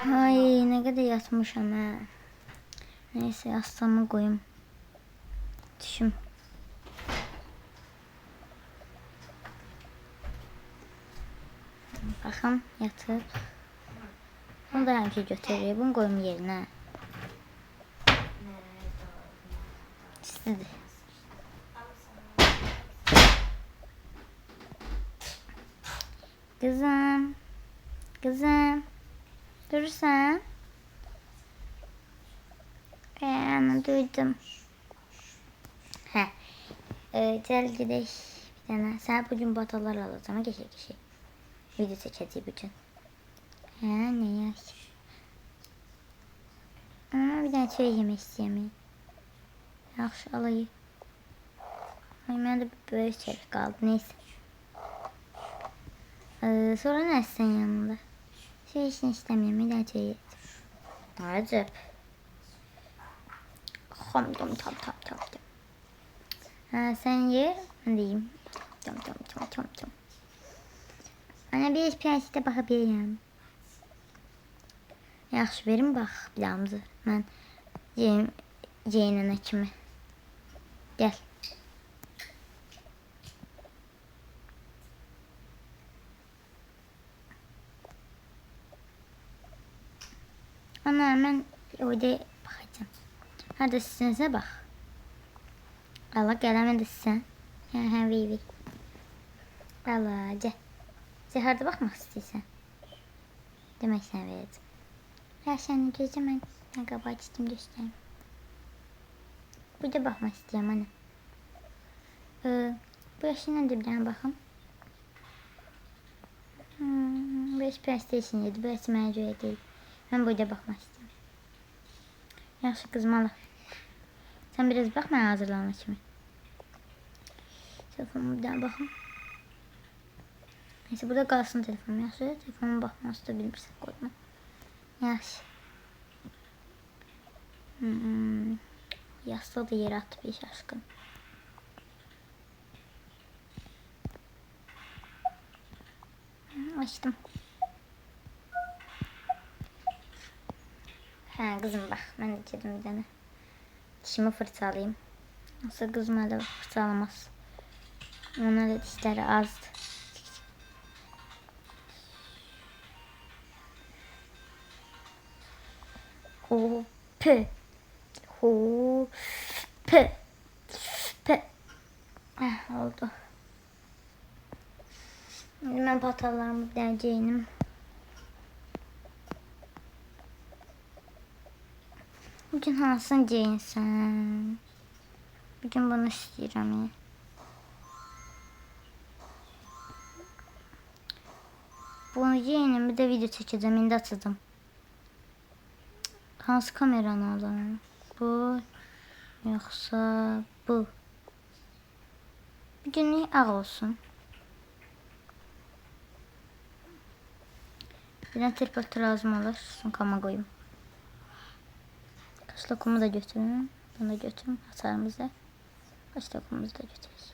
Ay ne kadar yatmışım ha. Neyse yastığımı koyayım. Düşüm. Bakın yatıp. Bunu da hangi götürüyor? Bunu koyayım yerine. İstedi. Kızım. Kızım. Durursan. Ee, anne duydum. He. Ee, gel gidelim bir tane. Sen bugün batalar alacağım. Geçe geçe. Video çekeceğim bugün. He ne ya? Ama bir tane çay yemek istiyorum. Yaxşı alayım. Ay, mən də böyük çörək qaldı. Neyse. Ee, sonra ne sen yanında? İstemiyorum. Bir daha çay Acep. Hom tom tom tom tom tom. Ha, sen ye. Ben de yiyeyim. Tom tom tom tom tom. Ana bir piyasete bakabilirim. Yaxşı verin bax pilavımızı. Mən yeyim yeyinənə kimi. Gel. Ana hemen orada bakacağım. Hadi sizinize bak. Allah gelemedi sen. He vi vi. Allah gel. Zehirde bakmak istiyorsan. Demek sen verdim. Her şeyini gözüm ben. Ne kadar açtım göstereyim. Burada bakmak istiyorum anne. Ee, bu yaşına da bir tane bakın. Hmm, bu yaş PlayStation 7, bu yaş məcəyə deyil. Ben burada bakmak istiyorum. Yaxşı kızım Allah. Sen biraz bak ben hazırlanma kimi. Telefonuma bir daha bakın. Neyse burada kalsın telefonum yaxşı. Telefonuma bakması da bilmirsən koyma. Yaxşı. Hmm. Yastığı da yere attı bir şaşkın. Hı, Ha kızım bak ben dedim bir tane. Dişimi fırçalayayım. Nasıl kızım öyle fırçalamaz. Ona da dişleri azdı. Hop. Hop. P. Eh, oldu. Şimdi ben patalarımı deleceğim. Bugün hansın deyinsən? Bugün bunu istəyirəm. Bunu yeğenim bir de video çekeceğim. İndi açacağım. Hansı kameranı alalım? Bu yoksa bu? Bir gün ağ olsun. Bir tane tripod lazım olur. Sunkama koyayım. Kaç lokumu da götürün. Bunu da götürün. Hasarımızı. Kaç lokumuzu da götürürüz.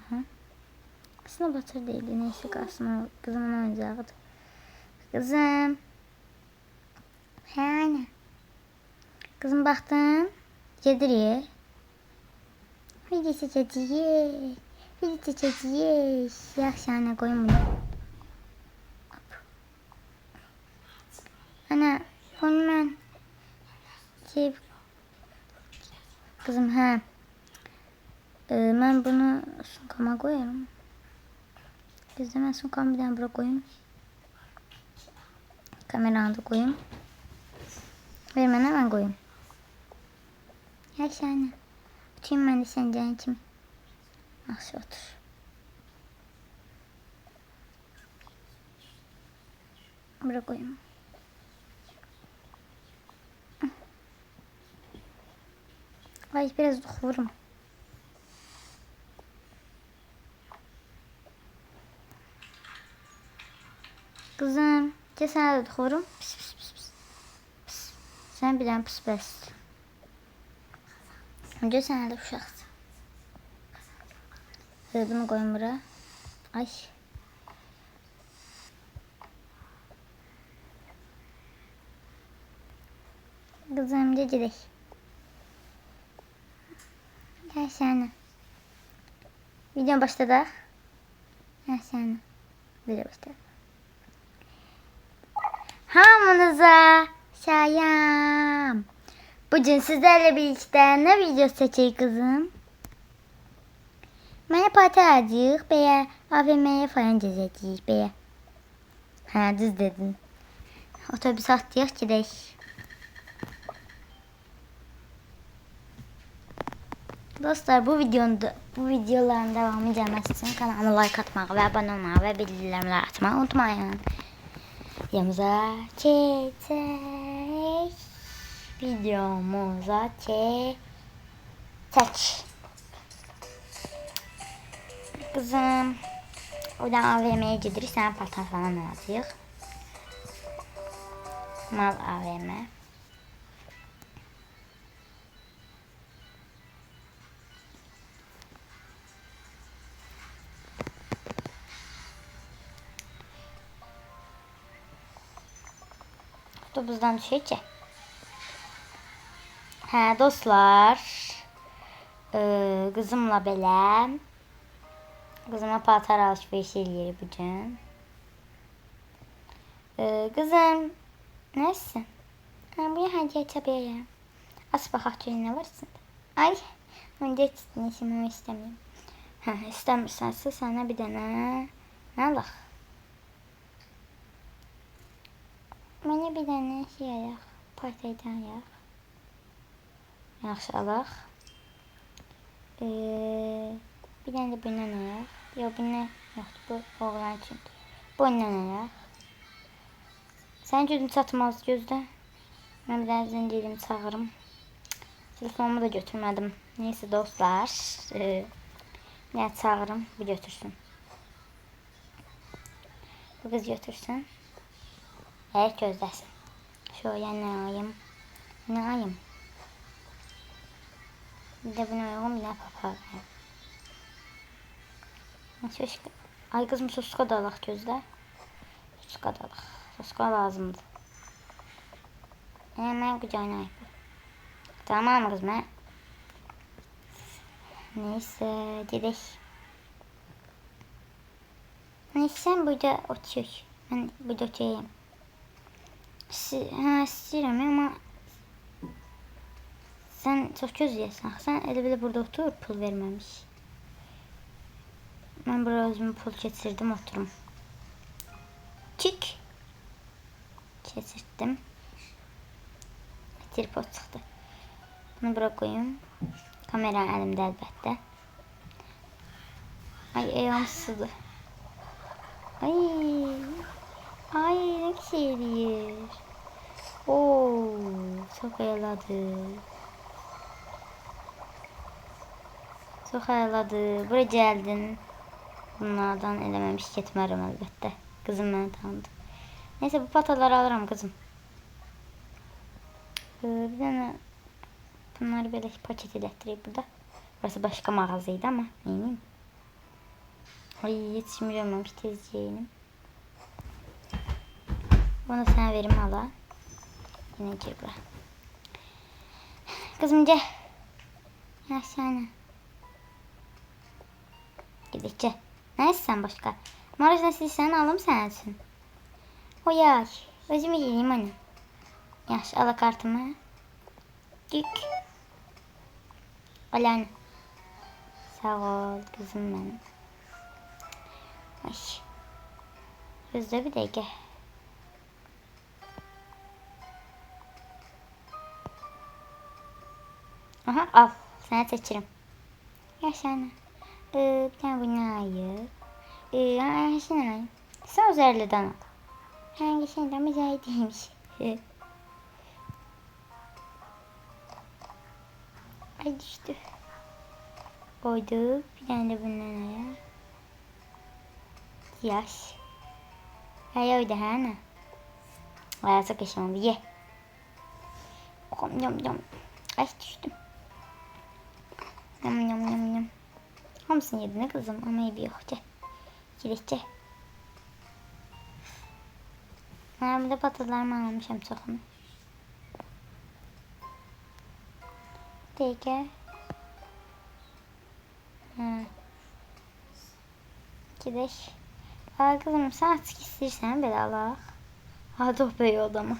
Aha. Aslında batır değildi. Neyse o Kızımın oyuncağıdır. Kızım. He. Kızım baktım. Yediriyor. Video çekeceğiz. Video çekeceğiz. Yaxşı anne koyun bunu. Ana bunu ben şey Kızım he. Ee, ben bunu sunkama koyarım. Biz de ben sunkamı bir tane buraya koyayım. Kameranı da koyayım. Ver bana ben koyayım. Yaxşı anne. Oturayım ben de senden kim? Yaxşı otur. Buraya koyayım. Ay biraz vurum. Kızım, gel sana da dokurum. Pis pis pis pis. pis. Sen bir tane pis pis. Önce sana da uşaqsın. Bunu koyun bura. Ay. Kızım, gel gidelim. Sana. Video başladı. Gel sana. Video başladı. Hamınıza şayam. Bugün sizlerle birlikte ne video seçeyim kızım? Mənə parti alacağıq, bəyə AVM-yə falan gezəcəyik, bəyə. Hə, düz dedin. Otobüs atlayaq, gedək. Dostlar bu videonun bu videoların devamı gelmesi için kanalıma like atmayı ve abone olmayı ve bildirimleri açmayı unutmayın. Videomuza çek. Videomuza çek. Çek. Kızım. Oradan AVM'ye gidirik. Sana paltar falan alacağıq. Mal AVM. Avtobusdan düşək ki. Hə, dostlar. Ee, qızımla belə Qızıma paltar alışveriş eləyirik bu gün. Ee, qızım, nəsin? Hə, bu hədiyyə çəbəyə. Aç baxaq görək nə var içində. Ay, mən geç işimi istəmirəm. Hə, istəmirsənsə sənə bir dənə nə alaq? Mənə bir dənə şey ayaq, partaydan ayaq. Yaxşı alaq. Ee, bir dənə də bundan ayaq. Yox, bundan yoxdur, bu oğlan üçün. Bundan ayaq. Sənin gözün çatmaz gözdə. Mən bir dənə zəncirimi çağırım. Telefonumu da götürmədim. Neyse dostlar. Ee, dənə çağırım, bu götürsün. Bu qız götürsün. Gözləsin. Şöyle ne ayım? Ne ayım? Bir de uygun bir de papağan. Şöyle Ay kızım soska da alaq gözlə. Soska da alaq. Soska lazımdır. Hemen kucağına ayıp. Tamam kızım? he? Neyse gedək. Neyse sen burada otur. Ben burada oturayım. Hə, istəyirəm amma sən çox gözləyəsən. Sən elə belə burada otur, pul verməmiş. Mən bura özümü pul keçirdim, oturum. Çık. Keçirdim. Tripod çıxdı. Bunu bura qoyum. Kamera əlimdə əlbəttə. Ay, ayağım sızdı. Ay. Ay ne güzel Oo, çok ayaladı. Çok ayaladı. Buraya geldin. Bunlardan elememiş getmərəm əlbəttə. Kızım beni tanıdı. Neyse bu pataları alırım kızım. Ee, bir tane bunları böyle paket elətdirək burada. Burası başka mağazaydı ama neyim? Ay yetişmiyorum tez yeğenim. Bunu sana verim hala. Yine gir bura. Kızım gel. Aşağına. Gidikçe. Neyse sen başka. Maraş'tan silsen alım sen için. O yaş. Özümü yiyeyim anne. Yaş ala kartımı. Dük. Alan. Sağ ol kızım benim. Ay. Özde bir de Aha al. Sana seçirim. Yaşana. Ee, bir tane bunu ayır. Ee, ayır? Sen üzerliden al. Hangisinden müzayet değilmiş. Ay düştü. Koyduk. Bir tane de bundan ayır. Yaş. Ay öyle ha ne? Ay sıkışmam ye. Yom yom yom. Ay düştüm. Yum yum yum yum. Hamısını yedi ne kızım ama bir yok. Gel. Gidelim Ben burada patalarımı almışım çoxunu. Dəqiqə. Hə. Gedək. Aa, qızım, sən açıq istəyirsən belə alaq. Ha, çox böyük oldu ama.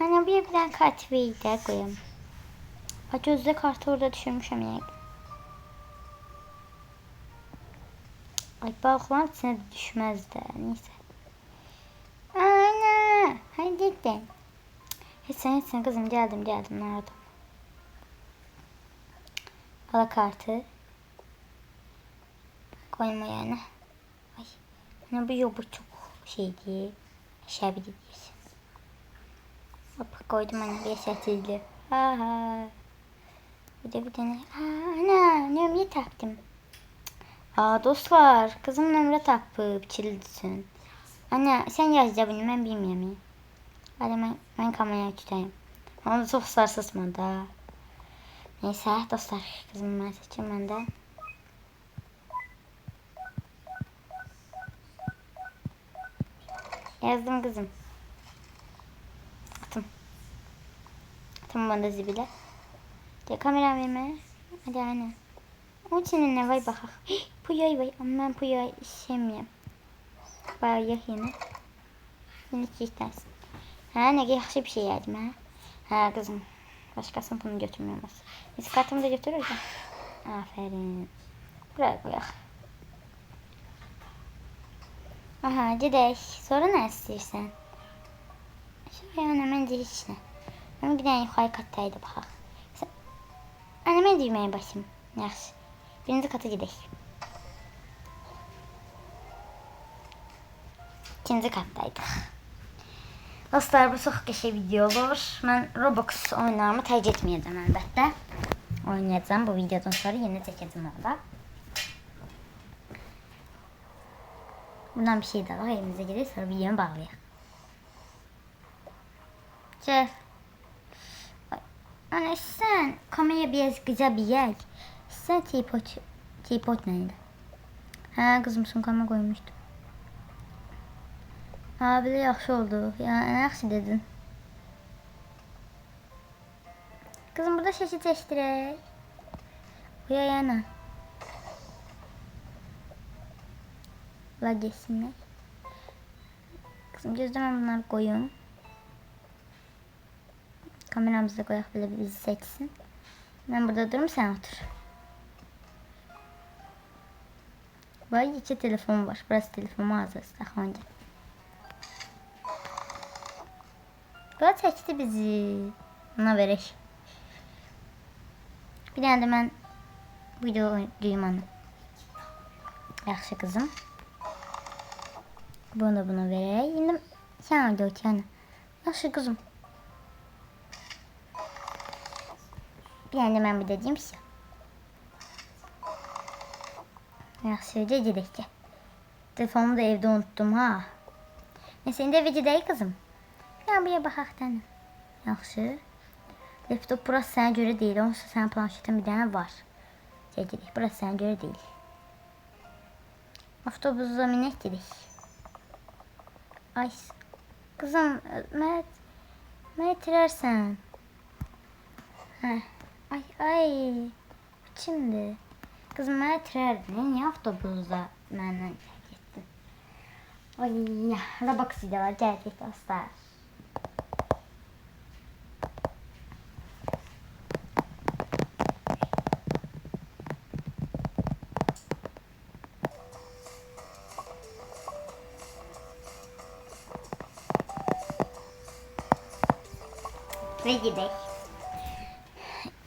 Anne bir bir tane kartı de koyayım. Ha gözde kartı orada düşürmüşüm yani. Ay balıkların içine de düşmez de neyse. Ana hadi gittin. Hiç sen sen kızım geldim geldim nerede? Ala kartı. Koyma yani. Ay. Ana bu yok bu çok şey değil. Aşağı bir diyorsun. Hop koydum hani bir sessizli. Ha ha. Bir de bir tane. Ana nömrə taktım. Aa dostlar kızım nömrə tapıb çildisin. Ana sen yaz da bunu ben bilmiyorum. Hadi ben, ben kameraya tutayım. Çok sarsısma da. Neyse dostlar kızım ben seçeyim ben de. Yazdım kızım. Attım. Attım bana zibile. De kamera verme. Hadi anne. O senin ne vay bakak. Puyay vay ama ben puyay sevmiyorum. Bayağı yine. Bunu hiç istersin. Ha ne yaxşı bir şey yedim ha. Ha kızım. Başkasının bunu götürmüyormaz. Neyse kartımı da götürürüm. Aferin. Buraya koyak. Aha dedek. Sonra ne istiyorsan? Şuraya. Ama bir tane yukarı kattaydı bak. Sen... Anneme düğmeye basayım. Yaxşı. Birinci kata gidelim. İkinci kattaydık. Dostlar bu çox qəşəng video olur. Mən Roblox oyunlarımı tərcih etməyəcəm əlbəttə. Oynayacağım bu videodan sonra yeni çəkəcəm orada. Bundan bir şey daha elimize gelir sonra videomu bağlayalım. Gel. Anne biraz güzel bir yer. Sen tripod, tripod neydi? Ha kızım son kamera koymuştum. Abi de yaxşı oldu. Ya ne yaxşı dedin. Kızım burada şaşı seçtirək. Bu yana. La geçsinler. Kızım gözleme bunları koyun. Kameramızı da koyak böyle bizi seçsin. Ben burada durum sen otur. Vay iki telefon var. Burası telefon mağazası. Daha önce. Böyle çekti bizi. Ona verək. Bir tane de ben video duymanı. Yaxşı kızım. Bunu da buna verək. İndi sən orada otur yəni. Yaxşı qızım. De ben bir dediğim şey. Yaxşı, gedək ki. Telefonumu da evdə unuttum ha. Neyse, indi videodayıq kızım. Ya buraya baxaq tane. Yaxşı. Laptop burası sənə görə deyil. Onsuz sənin planşetin bir dənə var. Gedirik. Burası sənə görə deyil. Avtobusa minək dedik. Ay kızım Mert Mert itirərsən. Hə. Ay ay. Şimdi. Kızım mən itirərdin. Niyə avtobusda məndən getdin? Ay, Roblox videolar gəldik dostlar. Ve gidelim.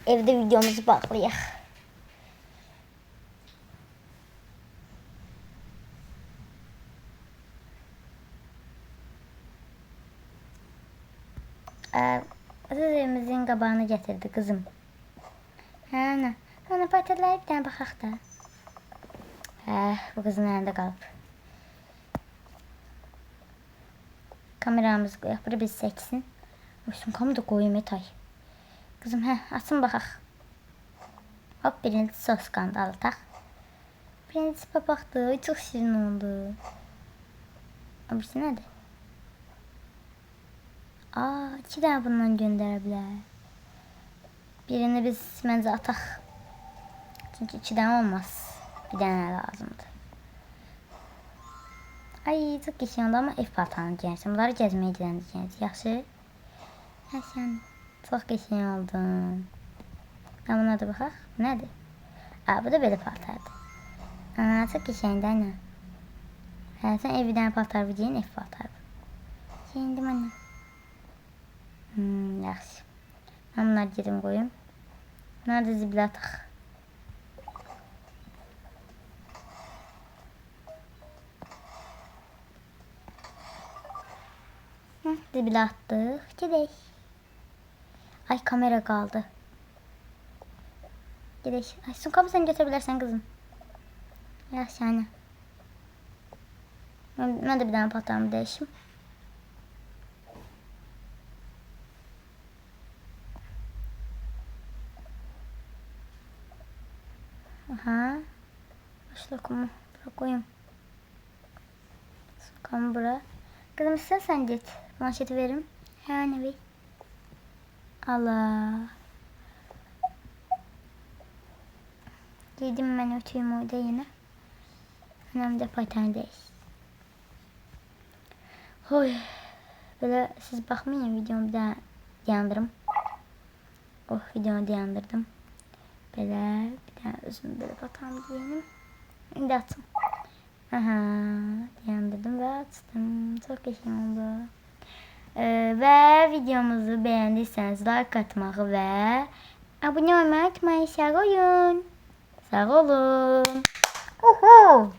Evde videomuzu bağlayaq. Ee, Aziz evimizin qabağını getirdi kızım. Hə, ana. Ana patalar bir tane baxaq da. Hə, bu qızın əlində qalıb. Kameramızı qoyaq, bura bizi çəksin. Sumkamı da koyayım Etay. Kızım he açın bakak. Hop birinci sos skandalı tak. Birincisi papaktı. Ay, Çok şirin oldu. Öbürsü nerede? Aa iki tane bundan gönderebilir. Birini biz bence atak. Çünkü iki tane olmaz. Bir tane lazımdı. Ay çok geçiyor oldu ama ev paltarını giyersin. Bunları gezmeye gideceğiz. Yaxşı. Ha çok geçiyor oldun. Ha buna da bakaq. Bu Nədir? Aa, bu da belə paltardır. Aa, çok geçiyor da anne. Ha, sen evden paltar giyin, ev paltar bu. Giyindim anne. Hmm, yaxşı. Ben bunları gedim koyayım. Bunları da zibilə ataq. Hı, zibilə atdıq. Gedək. Ay kamera kaldı. Gideş. Ay sumkamı sen götürebilirsen kızım. Yaxşı anne. Ben, ben de bir tane patlamı değişim. Aha. Baş lokumu. Bırak koyayım. Sumkamı bırak. Kızım istersen git. Manşeti veririm. Yani bir. Allah. Giydim ben ötüyüm orada yine. Annem de paterndeyiz. Oy. Böyle siz bakmayın videomu bir daha dayandırım. Oh videomu dayandırdım. Böyle bir daha özümü böyle patağımı giyelim. Şimdi atım. Aha dayandırdım ve açtım. Çok yaşam oldu. Ee, ve videomuzu beğendiyseniz like atmayı ve abone olmayı unutmayın. Sağ olun. Sağ olun. Uhu.